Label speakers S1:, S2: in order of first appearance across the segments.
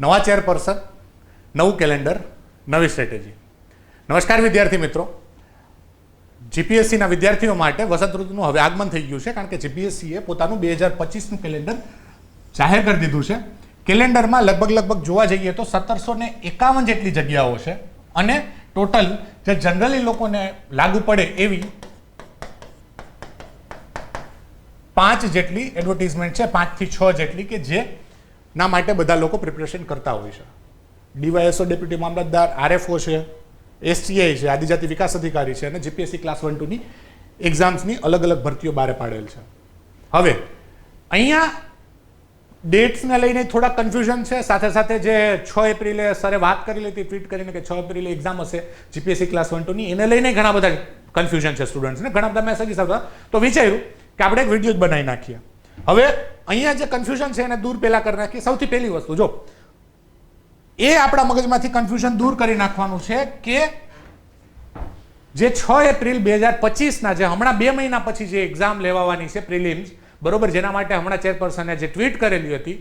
S1: નવા ચેરપર્સન, નવું કેલેન્ડર, નવી સ્ટ્રેટેજી. નમસ્કાર વિદ્યાર્થી મિત્રો. જીપીએસસીના વિદ્યાર્થીઓ માટે વસંત ઋતુનું હવે આગમન થઈ ગયું છે કારણ કે જીપીએસસીએ પોતાનું બે હજાર પચીસનું કેલેન્ડર જાહેર કરી દીધું છે. કેલેન્ડરમાં લગભગ લગભગ જોવા જઈએ તો સત્તરસો ને એકાવન જેટલી જગ્યાઓ છે અને ટોટલ જે જનરલી લોકોને લાગુ પડે એવી પાંચ જેટલી એડવર્ટીઝમેન્ટ છે, પાંચથી છ જેટલી કે જે ના માટે બધા લોકો પ્રિપરેશન કરતા હોય છે. ડીવાયએસઓ ડેપ્યુટી મામલતદાર, આરએફઓ છે એસટીઆઈ છે, આદિજાતિ વિકાસ અધિકારી છે અને જીપીએસસી ક્લાસ વન ટુની એક્ઝામ્સની અલગ અલગ ભરતીઓ બહાર પાડેલ છે. હવે, અહીંયા ડેટ્સને લઈને થોડા કન્ફ્યુઝન છે. સાથે સાથે જે છ એપ્રિલે સરે વાત કરી લીધી ટ્વીટ કરીને કે છ એપ્રિલે એક્ઝામ હશે જીપીએસસી ક્લાસ વન ટુની, એને લઈને ઘણા બધા કન્ફ્યુઝન છે સ્ટુડન્ટ્સને ઘણા બધા મેસેજીસ આવતા. તો વિચાર્યું કે આપણે એક વીડિયો જ બનાવી નાખીએ. હવે અહીંયા જે કન્ફ્યુઝન છે એને દૂર પહેલા કરી નાખીએ. સૌથી પહેલી વસ્તુ, જો, એ આપણા મગજમાંથી કન્ફ્યુઝન દૂર કરી નાખવાનું છે કે જે છ એપ્રિલ બે હજાર પચીસના જે હમણાં બે મહિના પછી જે એક્ઝામ લેવાવાની છે પ્રિલિમ્સ બરોબર, જેના માટે હમણાં ચેરપર્સને જે ટ્વીટ કરેલી હતી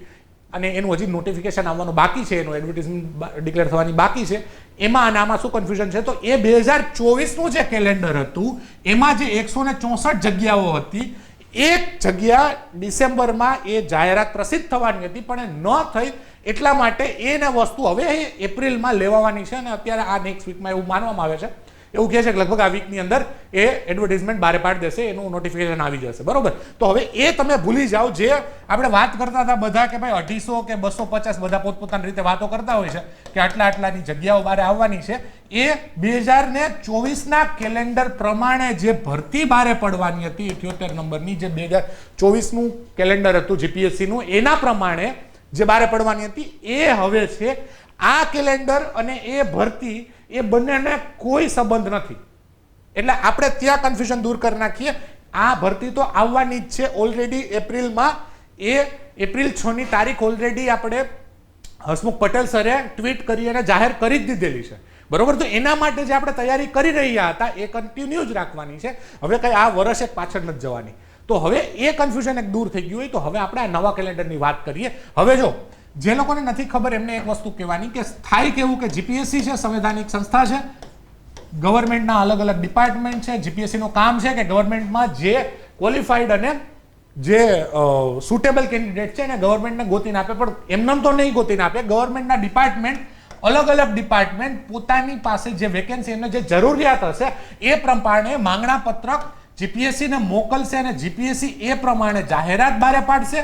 S1: અને એનું હજી નોટિફિકેશન આવવાનું બાકી છે, એનું એડવર્ટિઝમેન્ટ ડિક્લેર થવાની બાકી છે, એમાં અને આમાં શું કન્ફ્યુઝન છે? તો એ બે હજાર ચોવીસનું જે કેલેન્ડર હતું, એમાં જે એકસો ને ચોસઠ જગ્યાઓ હતી એક જગ્યા ડિસેમ્બરમાં એ જાહેરાત પ્રસિદ્ધ થવાની હતી, પણ એ ન થઈ એટલા માટે એને વસ્તુ હવે એપ્રિલમાં લેવાવાની છે અને અત્યારે આ નેક્સ્ટ વીકમાં એવું માનવામાં આવે છે. એવું કહે છે કે લગભગ આ વીકની અંદર એ એડવર્ટિઝમેન્ટ બહાર પાડી દેશે, એનું નોટિફિકેશન આવી જશે. બરોબર? તો હવે એ તમે ભૂલી જાઓ જે આપણે વાત કરતા હતા બધા કે ભાઈ અઢીસો કે બસો પચાસ બધા પોતપોતાની રીતે વાતો કરતા હોય છે કે આટલા આટલાની જગ્યાઓ બહાર આવવાની છે, એ બે હજાર ને ચોવીસના કેલેન્ડર પ્રમાણે જે ભરતી બહાર પડવાની હતી, ઇઠ્યોતેર નંબરની જે બે હજાર ચોવીસનું કેલેન્ડર હતું જીપીએસસીનું એના પ્રમાણે જે બહાર પડવાની હતી, એ હવે છે આ કેલેન્ડર અને એ ભરતી એ બંનેને કોઈ સંબંધ નથી. એટલે આપણે ત્યાં કન્ફ્યુઝન દૂર કરી નાખીએ. આ ભરતી તો આવવાની જ છે ઓલરેડી એપ્રિલમાં. એ એપ્રિલ છ ની તારીખ ઓલરેડી આપણે હસમુખ પટેલ સરે ટ્વીટ કરી અને જાહેર કરી જ દીધેલી છે. બરોબર? તો એના માટે જે આપણે તૈયારી કરી રહ્યા હતા એ કન્ટિન્યુ જ રાખવાની છે. હવે કઈ આ વર્ષ એક પાછળ નથી જવાની. તો હવે એ કન્ફ્યુઝન એક દૂર થઈ ગયું હોય તો હવે આપણે આ નવા કેલેન્ડરની વાત કરીએ. હવે જો જે લોકોને નથી ખબર, એમને એક વસ્તુ કહેવાની કે સ્થાયી કેવું કે જીપીએસસી છે, સંવૈધાનિક સંસ્થા છે, ગવર્મેન્ટના અલગ અલગ ડિપાર્ટમેન્ટ છે જીપીએસસીનું કામ છે કે ગવર્મેન્ટમાં જે ક્વોલિફાઈડ અને જે સુટેબલ કેન્ડિડેટ છે એને ગવર્મેન્ટને ગોતીને આપે, પણ એમનેમ તો નહીં ગોતીને આપે. ગવર્મેન્ટના ડિપાર્ટમેન્ટ, અલગ અલગ ડિપાર્ટમેન્ટ પોતાની પાસે જે વેકેન્સી એમને જે જરૂરિયાત હશે, એ પ્રમાણે માંગણા પત્રક જીપીએસસીને મોકલશે અને જીપીએસસી એ પ્રમાણે જાહેરાત બહાર પાડશે.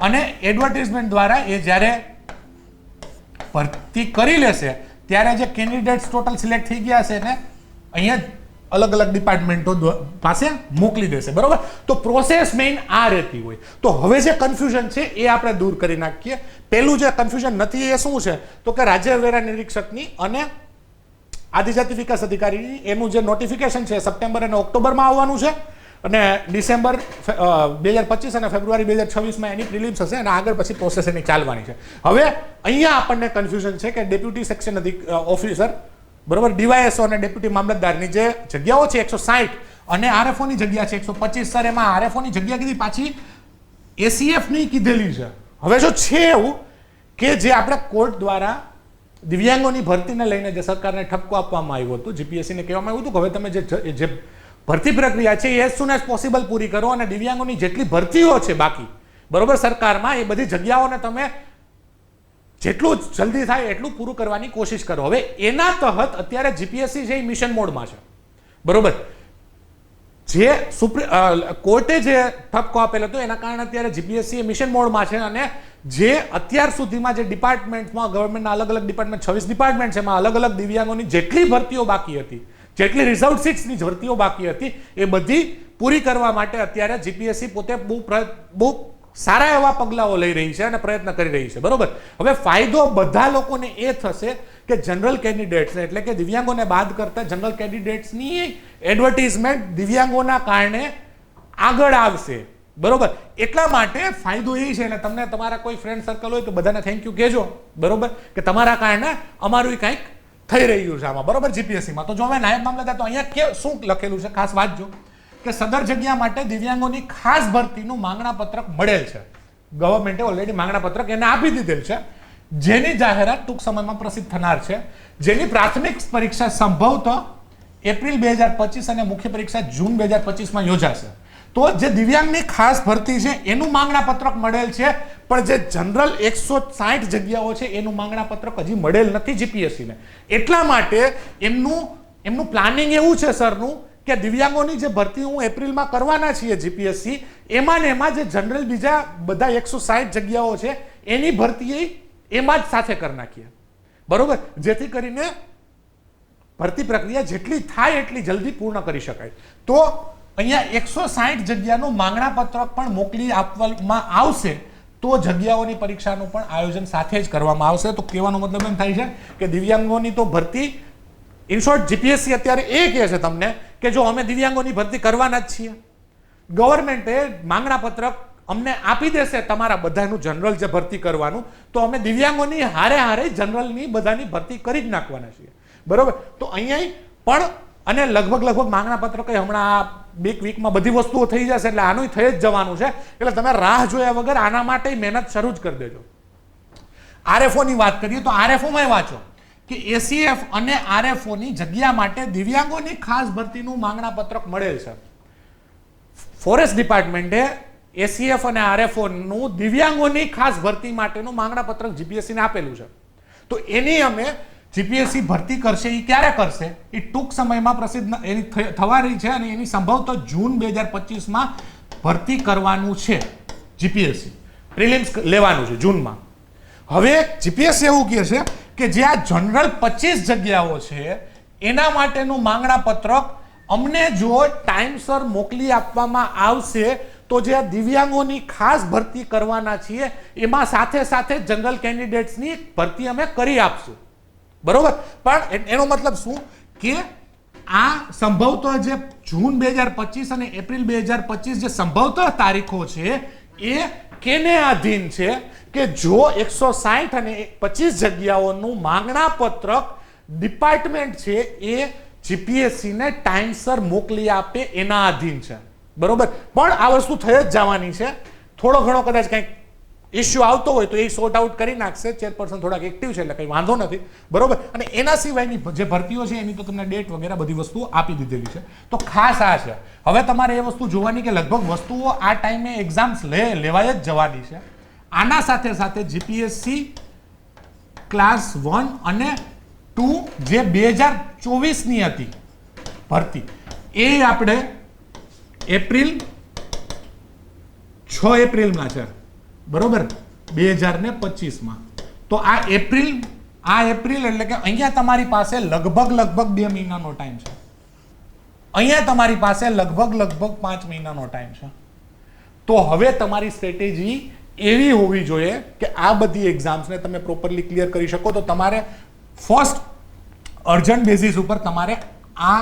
S1: અને એડવર્ટિઝમેન્ટ દ્વારા એ જ્યારે ભરતી કરી લેશે, ત્યારે જે કેન્ડિડેટ્સ ટોટલ સિલેક્ટ થઈ ગયા છે ને અહીંયા અલગ અલગ ડિપાર્ટમેન્ટો પાસે મોકલી દેશે, બરોબર? તો પ્રોસેસ મેઇન આ રહેતી હોય. તો હવે જે કન્ફ્યુઝન છે એ આપણે દૂર કરી નાખીએ. પહેલું જે કન્ફ્યુઝન નથી, એ શું છે? તો કે રાજ્ય વેરા નિરીક્ષકની અને આદિજાતિ વિકાસ અધિકારીની એનું જે નોટિફિકેશન છે સપ્ટેમ્બર અને ઓક્ટોબરમાં આવવાનું છે. અને ડિસેમ્બર બે હજાર પચીસ અને ફેબ્રુઆરી બે હજાર છવ્વીસમાં એની પ્રિલિમ્સ હશે અને આગળ પછી પ્રોસેસ એની ચાલવાની છે. હવે અહીંયા આપણને કન્ફ્યુઝન છે કે ડેપ્યુટી સેક્શન અધિક ઓફિસર બરોબર ડીવાયએસઓ અને ડેપ્યુટી મામલતદારની જે જગ્યાઓ છે એકસો સાઠ અને આરએફઓની જગ્યા છે એકસો પચીસ, સર, એમાં આરએફઓની જગ્યા કીધી પાછી એસીએફની કીધેલી છે. હવે જો છે એવું કે જે આપણે કોર્ટ દ્વારા દિવ્યાંગોની ભરતીને લઈને જે સરકારને ઠપકો આપવામાં આવ્યું હતું જીપીએસસીને કહેવામાં આવ્યું હતું કે હવે તમે જે જે ભરતી પ્રક્રિયા છે, એ સુન એઝ પોસિબલ પૂરી કરો અને દિવ્યાંગોની જેટલી ભરતીઓ છે બાકી, બરોબર, સરકારમાં એ બધી જગ્યાઓને તમે જેટલું જલ્દી થાય એટલું પૂરું કરવાની કોશિશ કરો. હવે એના તહત અત્યારે જીપીએસસી છે એ મિશન મોડમાં છે, બરોબર? જે સુપ્રી કોર્ટે જે ઠપકો આપેલો હતો, એના કારણે અત્યારે જીપીએસસી એ મિશન મોડમાં છે અને જે અત્યાર સુધીમાં જે ડિપાર્ટમેન્ટમાં ગવર્મેન્ટના અલગ અલગ ડિપાર્ટમેન્ટ છવ્વીસ ડિપાર્ટમેન્ટ છે, એમાં અલગ અલગ દિવ્યાંગોની જેટલી ભરતીઓ બાકી હતી જેટલી રિઝર્વ સીટ્સની ભરતીઓ બાકી હતી, એ બધી પૂરી કરવા માટે અત્યારે જીપીએસસી પોતે બહુ બહુ સારા એવા પગલાઓ લઈ રહી છે અને પ્રયત્ન કરી રહી છે. બરોબર? હવે ફાયદો બધા લોકોને એ થશે કે જનરલ કેન્ડિડેટ્સ એટલે કે દિવ્યાંગોને બાદ કરતા જનરલ કેન્ડિડેટ્સની એડવર્ટીઝમેન્ટ દિવ્યાંગોના કારણે આગળ આવશે. બરોબર? એટલા માટે ફાયદો એ છે, એટલે તમને તમારા કોઈ ફ્રેન્ડ સર્કલ હોય તો બધાને થેન્ક યુ કહેજો. બરોબર? કે તમારા કારણે અમારું કંઈક થઈ રહ્યું છે આમાં. બરોબર? જીપીએસસીમાં તો જો હવે નાયબ મામલતદાર, તો અહીંયા કે શું લખેલું છે? ખાસ વાંચજો કે સદર જગ્યા માટે દિવ્યાંગોની ખાસ ભરતીનું માંગણા પત્રક મળેલ છે. ગવર્મેન્ટે ઓલરેડી માંગણા પત્રક એને આપી દીધેલ છે. જેની જાહેરાત ટૂંક સમયમાં પ્રસિદ્ધ થનાર છે. જેની પ્રાથમિક પરીક્ષા સંભવતઃ એપ્રિલ બે હજાર પચીસ અને મુખ્ય પરીક્ષા જૂન બે હજાર પચીસમાં યોજાશે. તો જે દિવ્યાંગની ખાસ ભરતી છે, એનું માંગણા પત્રક મળેલ છે પણ જે જનરલ એકસો સાઠ જગ્યાઓ છે, એનું માંગણા પત્રક હજી મળેલ નથી જીપીએસસીને. એટલા માટે એમનું એમનું પ્લાનિંગ એવું છે સરનું કે દિવ્યાંગોની જે ભરતી હું એપ્રિલમાં કરવાના છીએ જીપીએસસી, એમાં ને એમાં જે જનરલ બીજા બધા એકસો સાઠ જગ્યાઓ છે, એની ભરતી એમાં જ સાથે કરી નાખીએ. બરોબર? જેથી કરીને ભરતી પ્રક્રિયા જેટલી થાય એટલી જલ્દી પૂર્ણ કરી શકાય. તો અહીંયા એકસો સાઠ જગ્યાનું માંગણા પત્રક પણ મોકલી આપવામાં આવશે. તો જગ્યાઓની પરીક્ષાનું પણ આયોજન સાથે જ કરવામાં આવશે. તો કહેવાનો મતલબ એમ થાય છે કે દિવ્યાંગોની તો ભરતી ઇન શોર્ટ જીપીએસસી અત્યારે એ કહે છે તમને કે જો અમે દિવ્યાંગોની ભરતી કરવાના જ છીએ. ગવર્મેન્ટે માંગણા પત્રક અમને આપી દેશે તમારા બધાનું જનરલ જે ભરતી કરવાનું, તો અમે દિવ્યાંગોની હારે હારે જનરલની બધાની ભરતી કરી જ નાખવાના છીએ. બરોબર? તો અહીંયા પણ, અને લગભગ લગભગ માંગણા પત્રક હમણાં બે વીકમાં બધી વસ્તુઓ થઈ જશે એટલે આનું થઈ જ જવાનું છે. એટલે તમે રાહ જોયા વગર આના માટે મહેનત શરૂ જ કરી દેજો. આરએફઓ ની વાત કરીએ તો આરએફઓમાં વાંચો કે એસીએફ અને આરએફઓ ની જગ્યા માટે દિવ્યાંગોની ખાસ ભરતીનું માંગણા પત્રક મળેલ છે. ફોરેસ્ટ ડિપાર્ટમેન્ટે એસીએફ અને આરએફઓ નું દિવ્યાંગોની ખાસ ભરતી માટેનું માંગણા પત્રક જીપીએસસી ને આપેલું છે. તો એની અમે જીપીએસસી ભરતી કરશે એ ક્યારે કરશે? એ ટૂંક સમયમાં પ્રસિદ્ધ એની થવા થવાની છે અને એની સંભવતઃ જૂન બે હજાર પચીસમાં ભરતી કરવાનું છે જીપીએસસી પ્રિલિમ્સ લેવાનું છે જૂનમાં. હવે જીપીએસસી એવું કહે છે કે જે આ જનરલ પચીસ જગ્યાઓ છે, એના માટેનું માંગણા પત્રક અમને જો ટાઈમસર મોકલી આપવામાં આવશે, તો જે દિવ્યાંગોની ખાસ ભરતી કરવાના છીએ, એમાં સાથે સાથે જનરલ કેન્ડિડેટ્સની ભરતી અમે કરી આપશું. બરોબર? પણ એનો મતલબ શું? કે આ સંભવતઃ જે જૂન બે હજાર પચીસ અને એપ્રિલ બે હજાર પચીસ જે સંભવતઃ તારીખો છે, એ કેને આધીન છે? કે જો એકસો સાઠ અને પચીસ જગ્યાઓનું માંગણા પત્રક ડિપાર્ટમેન્ટ છે, એ જીપીએસસીને ટાઈમસર મોકલી આપે એના આધીન છે. બરોબર? પણ આ વસ્તુ થઈ જ જવાની છે. થોડો ઘણો કદાચ કંઈક ઇશ્યુ આવતો હોય તો એ સોર્ટ આઉટ કરી નાખશે. ચેરપર્સન થોડાક એક્ટિવ છે એટલે કંઈ વાંધો નથી. બરોબર? અને એના સિવાયની જે ભરતીઓ છે, એની તો તમને ડેટ વગેરે બધી વસ્તુઓ આપી દીધેલી છે. તો ખાસ આ છે. હવે તમારે એ વસ્તુ જોવાની કે લગભગ વસ્તુઓ આ ટાઈમે એક્ઝામ્સ લે, લેવાય જ જવાની છે. આના સાથે સાથે જીપીએસસી ક્લાસ વન અને ટુ જે બે હજાર ચોવીસની હતી ભરતી, એ આપણે એપ્રિલ છ એપ્રિલમાં છે. બરોબર? બે હજાર ને પચીસમાં. તો આ એપ્રિલ આ એપ્રિલ એટલે કે અહીંયા તમારી પાસે લગભગ લગભગ બે મહિનાનો ટાઈમ છે. અહીંયા તમારી પાસે લગભગ લગભગ પાંચ મહિનાનો ટાઈમ છે. તો હવે તમારી સ્ટ્રેટેજી એવી હોવી જોઈએ કે આ બધી એક્ઝામ્સને તમે પ્રોપરલી ક્લિયર કરી શકો. તો તમારે ફર્સ્ટ અર્જન્ટ બેઝિસ ઉપર તમારે આ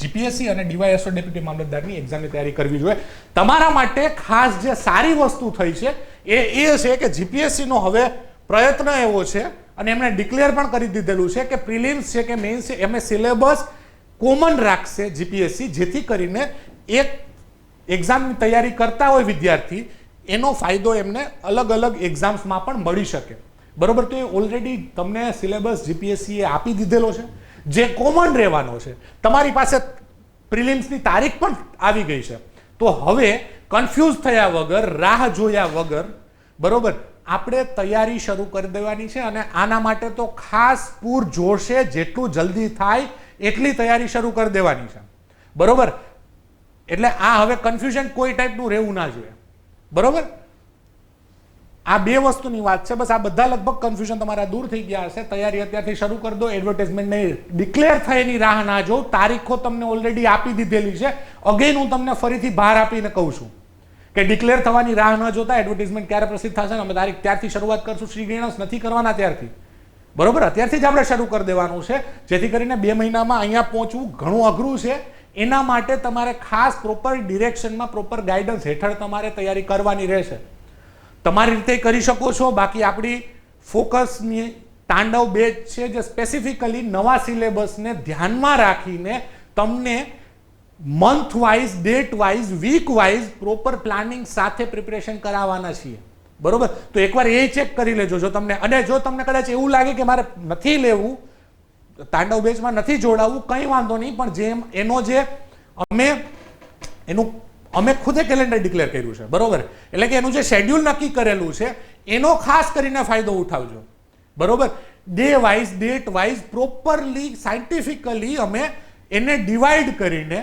S1: જીપીએસસી અને ડીવાયએસઓ ડેપ્યુટી મામલતદારની એક્ઝામની તૈયારી કરવી જોઈએ. તમારા માટે ખાસ જે સારી વસ્તુ થઈ છે એ એ છે કે જીપીએસસીનો હવે પ્રયત્ન એવો છે અને એમણે ડિક્લેર પણ કરી દીધેલું છે કે પ્રિલિમ્સ છે કે મેઇન્સ છે એમને સિલેબસ કોમન રાખશે જીપીએસસી જેથી કરીને એક એક્ઝામની તૈયારી કરતા હોય વિદ્યાર્થી, એનો ફાયદો એમને અલગ અલગ એક્ઝામ્સમાં પણ મળી શકે. બરોબર? તો એ ઓલરેડી તમને સિલેબસ જીપીએસસી એ આપી દીધેલો છે. જે કોમન રહેવાનો છે. તમારી પાસે પ્રિલિમ્સની તારીખ પણ આવી ગઈ છે. તો હવે કન્ફ્યુઝ થયા વગર, રાહ જોયા વગર, બરોબર, આપણે તૈયારી શરૂ કરી દેવાની છે અને આના માટે તો ખાસ પૂર જોશે જેટલું જલ્દી થાય એટલી તૈયારી શરૂ કરી દેવાની છે. બરોબર? એટલે આ હવે કન્ફ્યુઝન કોઈ ટાઈપનું રહેવું ના જોઈએ. બરોબર? આ બે વસ્તુની વાત છે. બસ આ બધા લગભગ કન્ફ્યુઝન તમારા દૂર થઈ ગયા હશે. તૈયારી અત્યારથી શરૂ કરી દો. એડવર્ટાઇઝમેન્ટને ડિક્લેર થયેની રાહ ના જો તારીખો તમને ઓલરેડી આપી દીધેલી છે. અગેન હું તમને ફરીથી ભાર આપીને કહું છું કે ડિક્લેર થવાની રાહ ન જોતા એડવર્ટિઝમેન્ટ ક્યારે પ્રસિદ્ધ થશે ને અમે તારીખ ત્યારથી શરૂઆત કરશું. શ્રી ગણેશ નથી કરવાના ત્યારથી. બરોબર? અત્યારથી જ આપણે શરૂ કરી દેવાનું છે. જેથી કરીને બે મહિનામાં અહીંયા પહોંચવું ઘણું અઘરું છે. એના માટે તમારે ખાસ પ્રોપર ડિરેક્શનમાં પ્રોપર ગાઈડન્સ હેઠળ તમારે તૈયારી કરવાની રહેશે. તમારી રીતે કરી શકો છો. બાકી આપણી ફોકસની તાંડવ બેચ છે જે સ્પેસિફિકલી નવા સિલેબસને ધ્યાનમાં રાખીને તમને month wise date wise week wise proper planning સાથે પ્રિપરેશન કરાવવાના છીએ. બરોબર? તો એકવાર એ ચેક કરી લેજો. જો તમને અને જો તમને કદાચ એવું લાગે કે મારે નથી લેવું, તાંડવ બેચમાં નથી જોડાવવું કંઈ વાંધો નહીં, પણ જેમ એનો જે અમે એનું અમે ખુદે કેલેન્ડર ડિક્લેર કર્યું છે, બરોબર? એટલે કે એનું જે શેડ્યુલ નક્કી કરેલું છે, એનો ખાસ કરીને ફાયદો ઉઠાવજો. બરોબર? Day wise date wise properly scientifically અમે એને ડિવાઈડ કરીને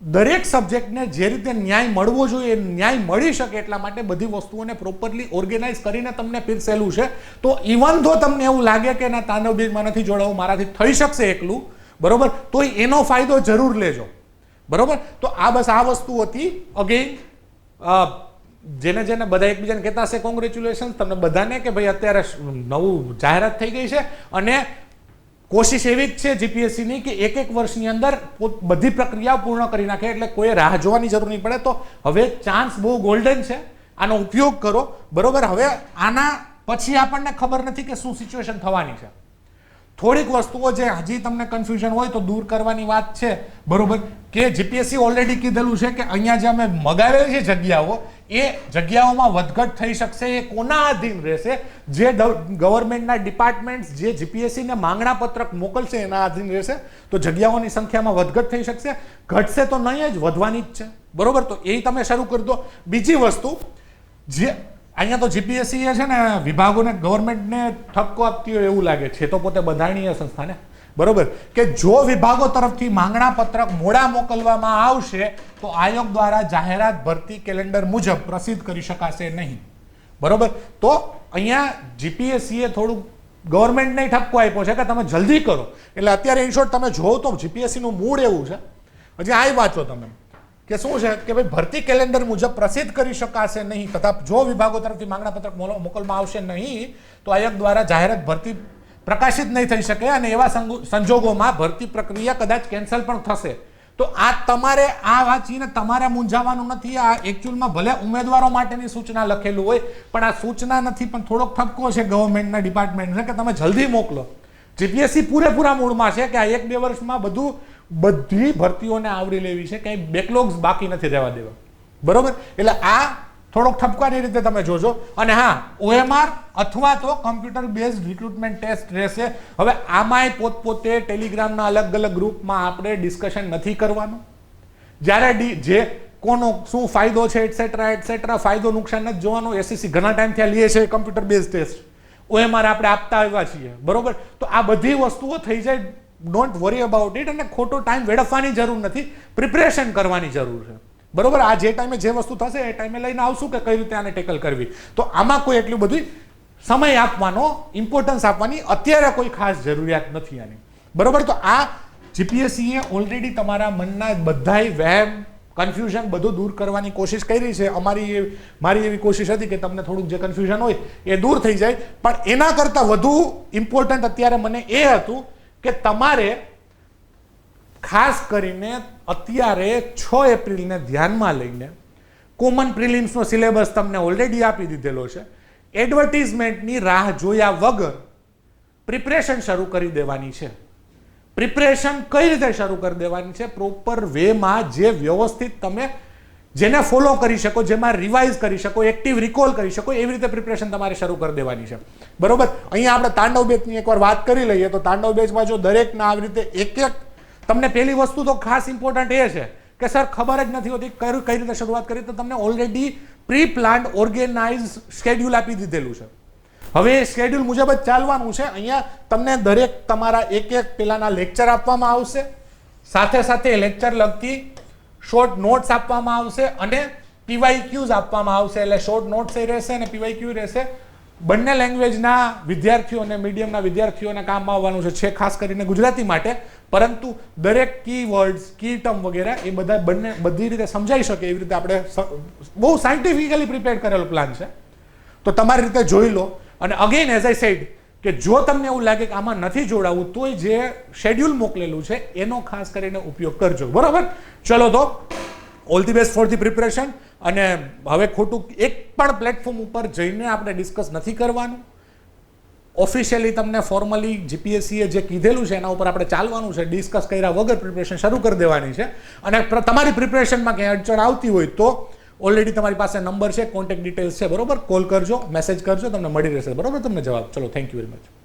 S1: દરેક સબ્જેક્ટને જે રીતે ન્યાય મળવો જોઈએ ન્યાય મળી શકે એટલા માટે બધી વસ્તુઓને પ્રોપરલી ઓર્ગેનાઇઝ કરીને તમને પીરસેલું છે. તો ઇવન ધો તમને એવું લાગે કે ના તાંડવ બીજમાં નથી જોડાવું, મારાથી થઈ શકશે એકલું, બરોબર? તો એનો ફાયદો જરૂર લેજો. બરોબર? તો આ બસ આ વસ્તુ હતી. અગેન જેને જેને બધા એકબીજાને કહેતા હશે કોંગ્રેચ્યુલેશન તમને બધાને કે, ભાઈ, અત્યારે નવું જાહેરાત થઈ ગઈ છે. અને કોશિશ એવી જ છે જીપીએસસીની કે એક એક વર્ષની અંદર બધી પ્રક્રિયા પૂર્ણ કરી નાખે, એટલે કોઈ રાહ જોવાની જરૂર નહીં પડે. તો હવે ચાન્સ બહુ ગોલ્ડન છે. આનો ઉપયોગ કરો. બરોબર? હવે આના પછી આપણને ખબર નથી કે શું સિચ્યુએશન થવાની છે. થોડીક વસ્તુઓ જે હજી તમને કન્ફ્યુઝન હોય તો દૂર કરવાની વાત છે. બરોબર? કે જીપીએસસી ઓલરેડી કીધેલું છે કે અહીંયા જે અમે મગાવેલી છે જગ્યાઓ, એ જગ્યાઓમાં વધઘટ થઈ શકશે, એ કોના આધીન રહેશે? જે ગવર્મેન્ટના ડિપાર્ટમેન્ટ જે જીપીએસસીને માંગણા પત્રક મોકલશે, એના આધીન રહેશે, તો જગ્યાઓની સંખ્યામાં વધઘટ થઈ શકશે. ઘટશે તો નહીં જ, વધવાની જ છે. બરોબર? તો એ તમે શરૂ કરી દો. બીજી વસ્તુ, જે અહીંયા તો જીપીએસસી છે ને વિભાગોને ગવર્મેન્ટને ઠપકો આપતી હોય એવું લાગે. છે તો પોતે બંધારણીય સંસ્થાને બરોબર. કે જો વિભાગો તરફથી માંગણા પત્રક મોડા મોકલવામાં આવશે, તો આયોગ દ્વારા જાહેરાત ભરતી કેલેન્ડર મુજબ પ્રસિદ્ધ કરી શકાશે નહીં. બરોબર? તો અહીંયા જીપીએસસીએ થોડુંક ગવર્મેન્ટને ઠપકો આપ્યો છે કે તમે જલ્દી કરો. એટલે અત્યારે ઇન શોર્ટ તમે જોવો તો જીપીએસસીનું મૂળ એવું છે. હજી આ વાંચો તમે. કે શું છે? કે ભાઈ ભરતી કેલેન્ડર મુજબ પ્રસિદ્ધ કરી શકાશે નહીં, તથા જો વિભાગો તરફથી માંગણા પત્રક મોકલવામાં આવશે નહીં, તો આયોગ દ્વારા જાહેરાત ભરતી પ્રકાશિત નહીં થઈ શકે અને એવા સંજોગોમાં ભરતી પ્રક્રિયા કદાચ કેન્સલ પણ થશે. તો આ તમારે આ વાંચીને તમારે મૂંઝાવાનું નથી, આ એકચ્યુઅલમાં ભલે ઉમેદવારો માટેની સૂચના લખેલું હોય, પણ આ સૂચના નથી, પણ થોડોક ઠપકો છે ગવર્મેન્ટના ડિપાર્ટમેન્ટને કે તમે જલ્દી મોકલો. જીપીએસસી પૂરેપૂરા મૂળમાં છે કે આ એક બે વર્ષમાં બધું બધી ભરતીઓને આવરી લેવી છે, કંઈ બેકલોગ્સ બાકી નથી રહેવા દેવા. બરોબર? એટલે આ થોડોક ઠપકાની રીતે તમે જોજો. અને હા ઓએમઆર અથવા તો કમ્પ્યુટર બેઝ રિક્રુટમેન્ટ ટેસ્ટ રહેશે. હવે આમાંય પોતપોતે ટેલિગ્રામના અલગ અલગ ગ્રુપમાં આપણે ડિસ્કશન નથી કરવાનું. જ્યારે જે કોનો શું ફાયદો છે એટસેટ્રા એટસેટ્રા ફાયદો નુકસાન નથી જોવાનો. એસએસસી ઘણા ટાઈમથી ત્યાં લે છે કમ્પ્યુટર બેઝ ટેસ્ટ ઓએમઆર આપણે આપતા આવ્યા છીએ. બરોબર? તો આ બધી વસ્તુઓ થઈ જાય ડોન્ટ વરી અબાઉટ ઇટ અને ખોટો ટાઈમ વેડફવાની જરૂર નથી. પ્રિપરેશન કરવાની જરૂર છે. બરોબર? આ જે ટાઈમે જે વસ્તુ થશે, એ ટાઈમે લઈને આવશું કે કઈ રીતે આને ટેકલ કરવી. તો આમાં કોઈ એટલી બધી સમય આપવાનો ઇમ્પોર્ટન્સ આપવાની અત્યારે કોઈ ખાસ જરૂરિયાત નથી આની. બરોબર? તો આ જીપીએસસીએ ઓલરેડી તમારા મનના બધાય વહેમ કન્ફ્યુઝન બધું દૂર કરવાની કોશિશ કરી છે. અમારી મારી એવી કોશિશ હતી કે તમને થોડુંક જે કન્ફ્યુઝન હોય એ દૂર થઈ જાય. પણ એના કરતાં વધુ ઇમ્પોર્ટન્ટ અત્યારે મને એ હતું કે તમારે ખાસ કરીને અત્યારે છ એપ્રિલને ધ્યાનમાં લઈને કોમન પ્રિલિમ્સનો સિલેબસ તમને ઓલરેડી આપી દીધેલો છે. એડવર્ટિઝમેન્ટની રાહ જોયા વગર પ્રિપરેશન શરૂ કરી દેવાની છે. પ્રિપરેશન કઈ રીતે શરૂ કરી દેવાની છે? પ્રોપર વેમાં જે વ્યવસ્થિત તમે જેને ફોલો કરી શકો, જેમાં રિવાઇઝ કરી શકો એક્ટિવ રિકોલ કરી શકો, એવી રીતે પ્રિપરેશન તમારે શરૂ કરી દેવાની છે. બરોબર? અહીંયા આપણે તાંડવ બેચની એકવાર વાત કરી લઈએ, તો તાંડવ બેચમાં જો દરેકના આવી રીતે એક એક, તમને પહેલી વસ્તુ તો ખાસ ઇમ્પોર્ટન્ટ એ છે કે સર ખબર જ નથી હોતી કઈ કઈ રીતે શરૂઆત કરી, તો તમને already pre planned organise schedule આપી દીધેલું છે. હવે શેડ્યુલ મુજબ જ ચાલવાનું છે. અહીંયા તમને દરેક તમારા એક એક પેલાના લેક્ચર આપવામાં આવશે. સાથે સાથે લેક્ચર લગતી શોર્ટ નોટ્સ આપવામાં આવશે અને પીવાય ક્યુઝ આપવામાં આવશે. એટલે શોર્ટ નોટ્સ એ રહેશે અને પીવાય ક્યુ રહેશે. બંને લેંગ્વેજના વિદ્યાર્થીઓ અને મીડિયમના વિદ્યાર્થીઓને કામમાં આવવાનું છે છે ખાસ કરીને ગુજરાતી માટે. પરંતુ દરેક કી વર્ડ્સ કી ટર્મ વગેરે એ બધા બંને બધી રીતે સમજાઈ શકે એવી રીતે આપણે બહુ સાયન્ટિફિકલી પ્રિપેર કરેલો પ્લાન છે. તો તમારી રીતે જોઈ લો. અને અગેન એઝ આઈ સેડ કે જો તમને એવું લાગે કે આમાં નથી જોડાવું, તોય જે શેડ્યુલ મોકલેલું છે, એનો ખાસ કરીને ઉપયોગ કરજો. બરાબર? ચલો તો all the best for the preparation અને હવે ખોટું એક પણ પ્લેટફોર્મ ઉપર જઈને આપણે ડિસ્કસ નથી કરવાનું. ઓફિશિયલી તમને ફોર્મલી જીપીએસસીએ જે કીધેલું છે, એના ઉપર આપણે ચાલવાનું છે ડિસ્કસ કર્યા વગર પ્રિપરેશન શરૂ કરી દેવાની છે. અને તમારી પ્રિપરેશનમાં ક્યાંય અડચણ આવતી હોય તો ઓલરેડી તમારી પાસે નંબર છે કોન્ટેક્ટ ડિટેલ્સ છે, બરોબર? કોલ કરજો મેસેજ કરજો, તમને મળી રહેશે, બરોબર? તમને જવાબ. ચલો થેન્ક યુ વેરી મચ